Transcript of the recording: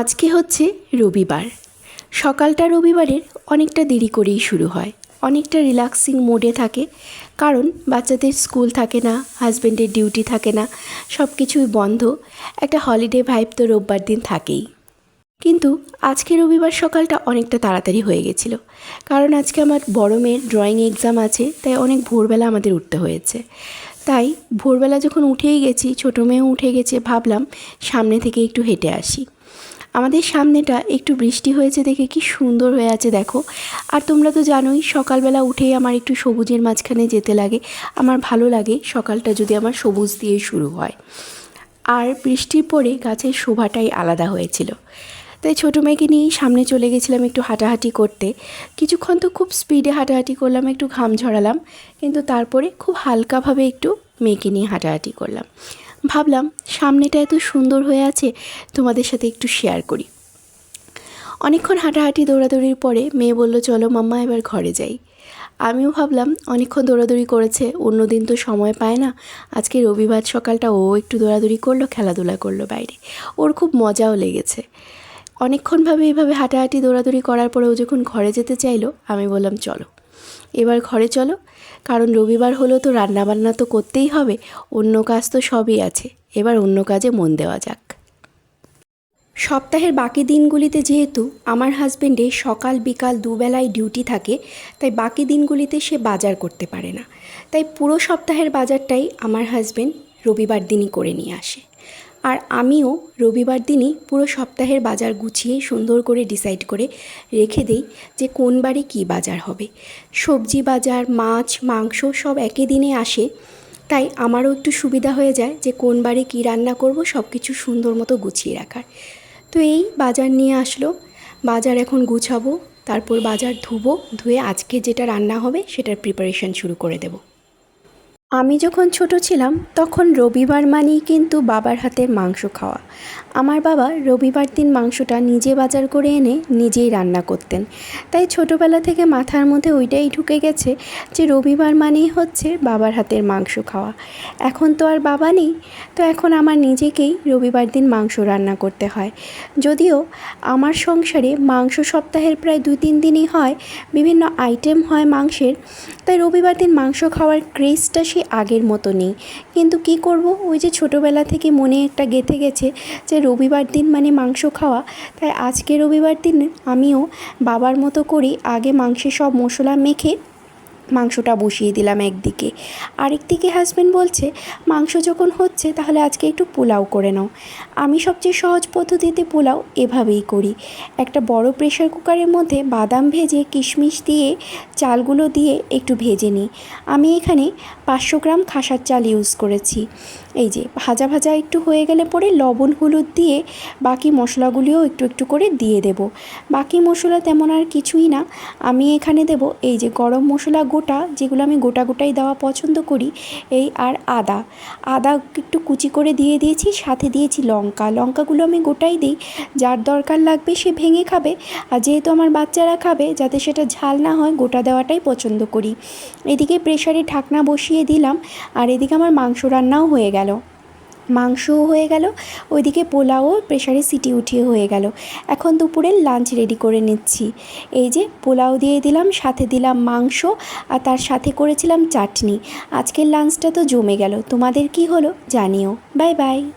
আজকে হচ্ছে রবিবার। সকালটা রবিবারের অনেকটা দেরি করেই শুরু হয়। অনেকটা রিল্যাক্সিং মোডে থাকে। কারণ বাচ্চাদের স্কুল থাকে না হাজব্যান্ডের ডিউটি থাকে না সব কিছুই বন্ধ। একটা হলিডে ভাইব তো রোববার দিন থাকেই। কিন্তু আজকে রবিবার সকালটা অনেকটা তাড়াতাড়ি হয়ে গেছিল। কারণ আজকে আমার বড় মেয়ের ড্রয়িং এক্সাম আছে, তাই অনেক ভোরবেলা আমাদের উঠতে হয়েছে। তাই ভোরবেলা যখন উঠেই গেছি, ছোটো মেয়েও উঠে গেছে, ভাবলাম সামনে থেকে একটু হেঁটে আসি। আমাদের সামনেটা একটু বৃষ্টি হয়েছে দেখে কি সুন্দর হয়ে আছে, দেখো। আর তোমরা তো জানোই, সকালবেলা উঠেই আমার একটু সবুজের মাঝখানে যেতে লাগে। আমার ভালো লাগে সকালটা যদি আমার সবুজ দিয়ে শুরু হয়। আর বৃষ্টির পরে গাছের শোভাটাই আলাদা হয়েছিল। তাই ছোটো মেয়েকে নিয়েই সামনে চলে গেছিলাম একটু হাঁটাহাঁটি করতে। কিছুক্ষণ তো খুব স্পিডে হাঁটাহাঁটি করলাম, একটু ঘাম ঝরালাম। কিন্তু তারপরে খুব হালকাভাবে একটু মেয়েকে নিয়ে হাঁটাহাঁটি করলাম। ভাবলাম সামনেটা এত সুন্দর হয়ে আছে, তোমাদের সাথে একটু শেয়ার করি। অনেকক্ষণ হাঁটাহাঁটি দৌড়াদৌড়ির পরে মেয়ে বলল, চলো মাম্মা এবার ঘরে যাই। আমিও ভাবলাম, অনেকক্ষণ দৌড়াদৌড়ি করেছে অন্য দিন তো সময় পায় না। আজকে রবিবার সকালটা ও একটু দৌড়াদৌড়ি করল, খেলাধুলা করল বাইরে। ওর খুব মজাও লেগেছে। অনেকক্ষণভাবে এইভাবে হাঁটাহাঁটি দৌড়াদৌড়ি করার পরে ও যখন ঘরে যেতে চাইলো, আমি বললাম, চলো। এবার ঘরে চলো। কারণ রবিবার হলো তো রান্নাবান্না তো করতেই হবে, অন্য কাজ তো সবই আছে। এবার অন্য কাজে মন দেওয়া যাক। সপ্তাহের বাকি দিনগুলিতে যেহেতু আমার হাজবেন্ডে সকাল বিকাল দুবেলায় ডিউটি থাকে, তাই বাকি দিনগুলিতে সে বাজার করতে পারে না। তাই পুরো সপ্তাহের বাজারটাই আমার হাজবেন্ড রবিবার দিনই করে নিয়ে আসে। আর আমিও রবিবার দিনই পুরো সপ্তাহের বাজার গুছিয়ে সুন্দর করে ডিসাইড করে রেখে দেই যে কোন বারে কী বাজার হবে। সবজি বাজার, মাছ, মাংস সব একই দিনে আসে, তাই আমারও একটু সুবিধা হয়ে যায় যে কোন বারে কী রান্না করব সব কিছু সুন্দর মতো গুছিয়ে রাখার। তো এই বাজার নিয়ে আসলো, বাজার এখন গুছাবো, তারপর বাজার ধুবো, ধুয়ে আজকে যেটা রান্না হবে সেটার প্রিপারেশন শুরু করে দেবো। আমি যখন ছোট ছিলাম, তখন রবিবার মানেই কিন্তু বাবার হাতের মাংস খাওয়া। আমার বাবা রবিবার দিন মাংসটা নিজে বাজার করে এনে নিজেই রান্না করতেন। তাই ছোটোবেলা থেকে মাথার মধ্যে ওইটাই ঢুকে গেছে যে রবিবার মানেই হচ্ছে বাবার হাতের মাংস খাওয়া। এখন তো আর বাবা নেই, তো এখন আমার নিজেকেই রবিবার দিন মাংস রান্না করতে হয়। যদিও আমার সংসারে মাংস সপ্তাহের প্রায় দুই তিন দিনই হয়, বিভিন্ন আইটেম হয় মাংসের, তাই রবিবার দিন মাংস খাওয়ার ক্রেজটা সে আগের মতো নেই কিন্তু কি করব? ওই যে ছোটোবেলা থেকে মনে একটা গেঁথে গেছে যে রবিবার দিন মানে মাংস খাওয়া। তাই আজকে রবিবার দিন আমিও বাবার মতো করি আগে মাংসে সব মশলা মেখে মাংসটা বসিয়ে দিলাম একদিকে। আরেকদিকে হাজব্যান্ড বলছে, মাংস যখন হচ্ছে তাহলে আজকে একটু পোলাও করে নাও। আমি সবচেয়ে সহজ পদ্ধতিতে পোলাও এভাবেই করি। একটা বড় প্রেশার কুকারের মধ্যে বাদাম ভেজে কিশমিশ দিয়ে চালগুলো দিয়ে একটু ভেজে নিই। আমি এখানে পাঁচশো গ্রাম খাসার চাল ইউজ করেছি। এই যে, ভাজা ভাজা একটু হয়ে গেলে পরে লবণ, হলুদ দিয়ে বাকি মশলাগুলিও একটু একটু করে দিয়ে দেব। বাকি মশলা তেমন আর কিছুই না। আমি এখানে দেব এই যে গরম মশলা গোটা, যেগুলো আমি গোটা গোটাই দেওয়া পছন্দ করি, এই আর আদা। আদা একটু কুচি করে দিয়ে দিয়েছি, সাথে দিয়েছি লঙ্কা। লঙ্কাগুলো আমি গোটাই দিই, যার দরকার লাগবে সে ভেঙে খাবে। আর যেহেতু আমার বাচ্চারা খাবে, যাতে সেটা ঝাল না হয়, গোটা দেওয়াটাই পছন্দ করি। এদিকে প্রেশারে ঢাকনা বসিয়ে দিলাম, আর এদিকে আমার মাংস রান্নাও হয়ে গেল। মাংসও হয়ে গেল, ওইদিকে পোলাও প্রেশারে সিটি উঠিয়ে হয়ে গেল। এখন দুপুরের লাঞ্চ রেডি করে নিচ্ছি। এই যে পোলাও দিয়ে দিলাম, সাথে দিলাম মাংস আর তার সাথে করেছিলাম চাটনি। আজকের লাঞ্চটা তো জমে গেল। তোমাদের কি হলো জানিও। Bye bye.